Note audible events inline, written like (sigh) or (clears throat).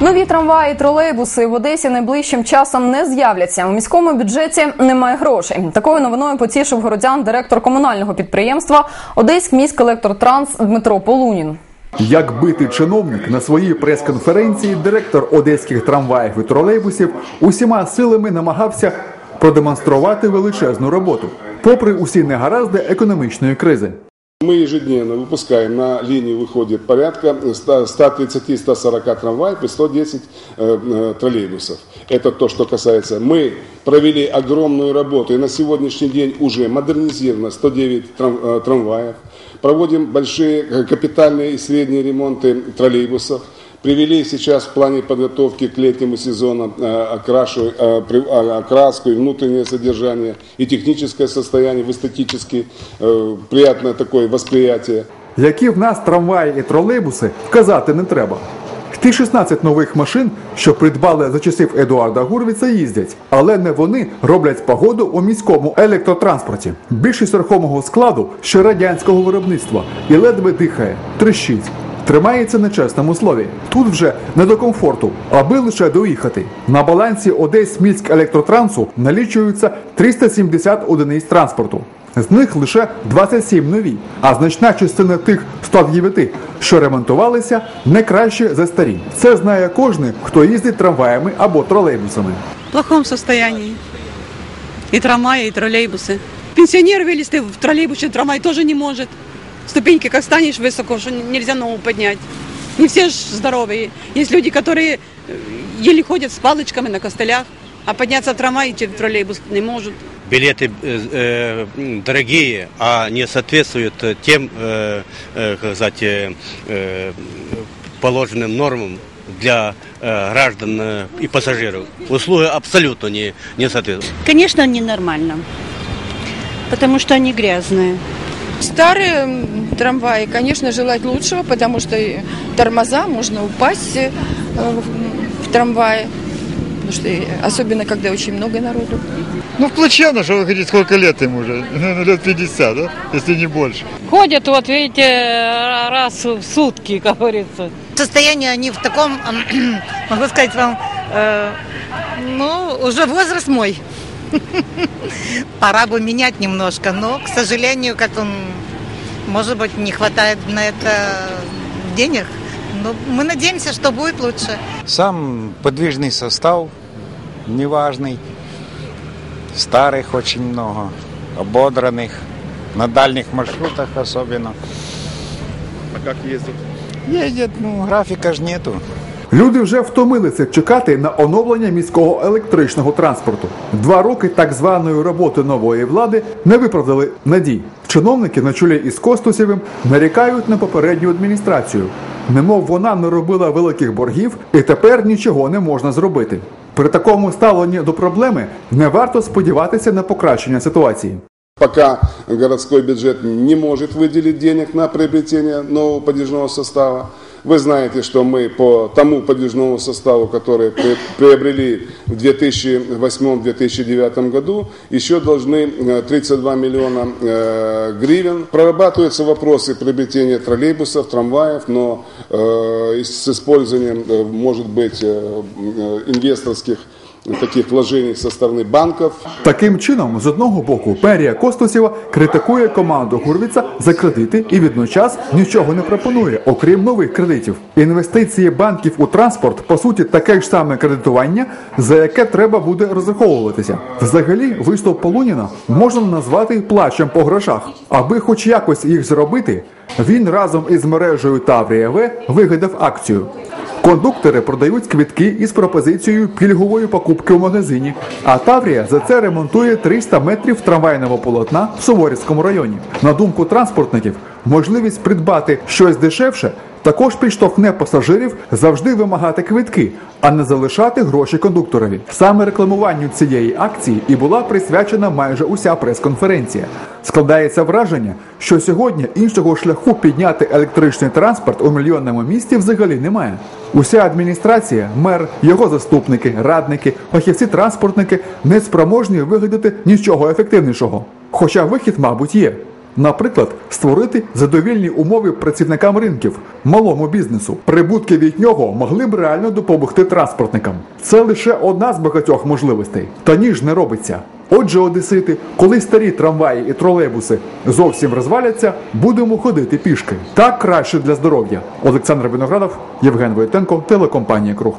Нові трамваї, тролейбуси в Одесі найближчим часом не з'являться. У міському бюджеті немає грошей. Такою новиною потішив городян директор комунального підприємства Одеськ міськ електротранс Дмитро Полунін. Як битий чиновник на своїй прес-конференції директор одеських трамваїв і тролейбусів усіма силами намагався продемонструвати величезну роботу, попри усі негаразди економічної кризи. Мы ежедневно выпускаем, на линии выходит порядка 130-140 трамваев и 110 э, э, троллейбусов. Это то, что касается. Мы провели огромную работу и на сегодняшний день уже модернизировано 109 трам- э, трамваев. Проводим большие э, капитальные и средние ремонты троллейбусов. Привели сейчас в плане подготовки к летнему сезону э, окрашу, э, при- э, окраску и внутреннее содержание, и техническое состояние, в эстетически э, приятное такое восприятие. Які в нас трамваї і тролейбуси вказати не треба. Ті 16 нових машин, що придбали за часів Едуарда Гурвіца, їздять, але не вони роблять погоду у міському електротранспорті. Більшість рухомого складу ще радянського виробництва і ледве дихає, трещить. Тримається на чесному слові. Тут вже не до комфорту, аби лише доїхати. На балансі Одесь міськ електротрансу налічується 370 одиниць транспорту. З них лише 27 нові, а значна частина тих 109, що ремонтувалися, не краще за старі. Це знає кожен, хто їздить трамваями або тролейбусами. в плохом состоянии. И трамваи, и троллейбусы. Пенсионер вылезти в троллейбусе, трамвай тоже не может. Ступеньки как станешь высоко, что нельзя ногу поднять. Не все ж здоровые. Есть люди, которые э, еле ходят с палочками на костылях, а подняться в трамвай или в троллейбус не может. билеты э, э, дорогие, а не соответствуют э, тем, э, э, как сказать, э, э, положенным нормам для э, граждан э, и пассажиров. Услуги абсолютно не, не соответствуют. Конечно, ненормально, потому что они грязные. Старые трамваи, конечно, желать лучшего, потому что тормоза, можно упасть э, в, трамвае. Потому что особенно, когда очень много народу. Ну, в Плачевно, что вы хотите, сколько лет ему уже? (laughs) Ну, лет 50, да? Если не больше. Ходят, вот видите, раз в сутки, как говорится. Состояние они в таком, (clears throat) могу сказать вам, э, ну, уже возраст мой. (laughs) Пора бы менять немножко, но, к сожалению, как он, может быть, не хватает на это денег. Но мы надеемся, что будет лучше. Сам подвижный состав неважный. Старых очень много, ободранных, на дальних маршрутах особенно. А как ездить? Ездят, ну, графика ж нету. Люди вже втомилися чекати на оновлення міського електричного транспорту. Два роки так званої роботи нової влади не виправдали надій. Чиновники на чолі із Костусєвим нарікають на попередню адміністрацію. Немов вона не робила великих боргів і тепер нічого не можна зробити. При такому ставленні до проблеми не варто сподіватися на покращення ситуації. Пока городской бюджет не может выделить денег на приобретение нового подвижного состава. Вы знаете, что мы по тому подвижному составу, который при- приобрели в 2008-2009 году, еще должны э, 32 миллиона э, гривен. Прорабатываются вопросы приобретения троллейбусов, трамваев, но э, с использованием, э, может быть, э, э, инвесторских таких вложений со стороны банков. Таким чином, з одного боку, мерія Костусєва критикує команду Гурвіца за кредити і відночас нічого не пропонує, окрім нових кредитів. Інвестиції банків у транспорт по суті таке ж саме кредитування, за яке треба буде розраховуватися. Взагалі, виступ Полуніна можна назвати плачем по грошах. Аби хоч якось їх зробити, він разом із мережею Таврія В вигадав акцію. Кондуктори продають квитки із пропозицією пільгової покупки в магазині. А Таврія за це ремонтує 300 метрів трамвайного полотна в Суворівському районі. На думку транспортників, можливість придбати щось дешевше також підштовхне пасажирів завжди вимагати квитки, а не залишати гроші кондукторові. Саме рекламуванню цієї акції і була присвячена майже уся прес-конференція. Складається враження, що сьогодні іншого шляху підняти електричний транспорт у мільйонному місті взагалі немає. Уся адміністрація, мер, його заступники, радники, фахівці-транспортники не спроможні вигадати нічого ефективнішого. Хоча вихід, мабуть, є. Наприклад, створити задовільні умови працівникам ринків, малому бізнесу. Прибутки від нього могли б реально допомогти транспортникам. Це лише одна з багатьох можливостей. Та ніж не робиться. Отже, одесити, коли старі трамваї і тролейбуси зовсім розваляться, будемо ходити пішки. Так краще для здоров'я. Олександр Виноградов, Євген Войтенко, телекомпанія Круг.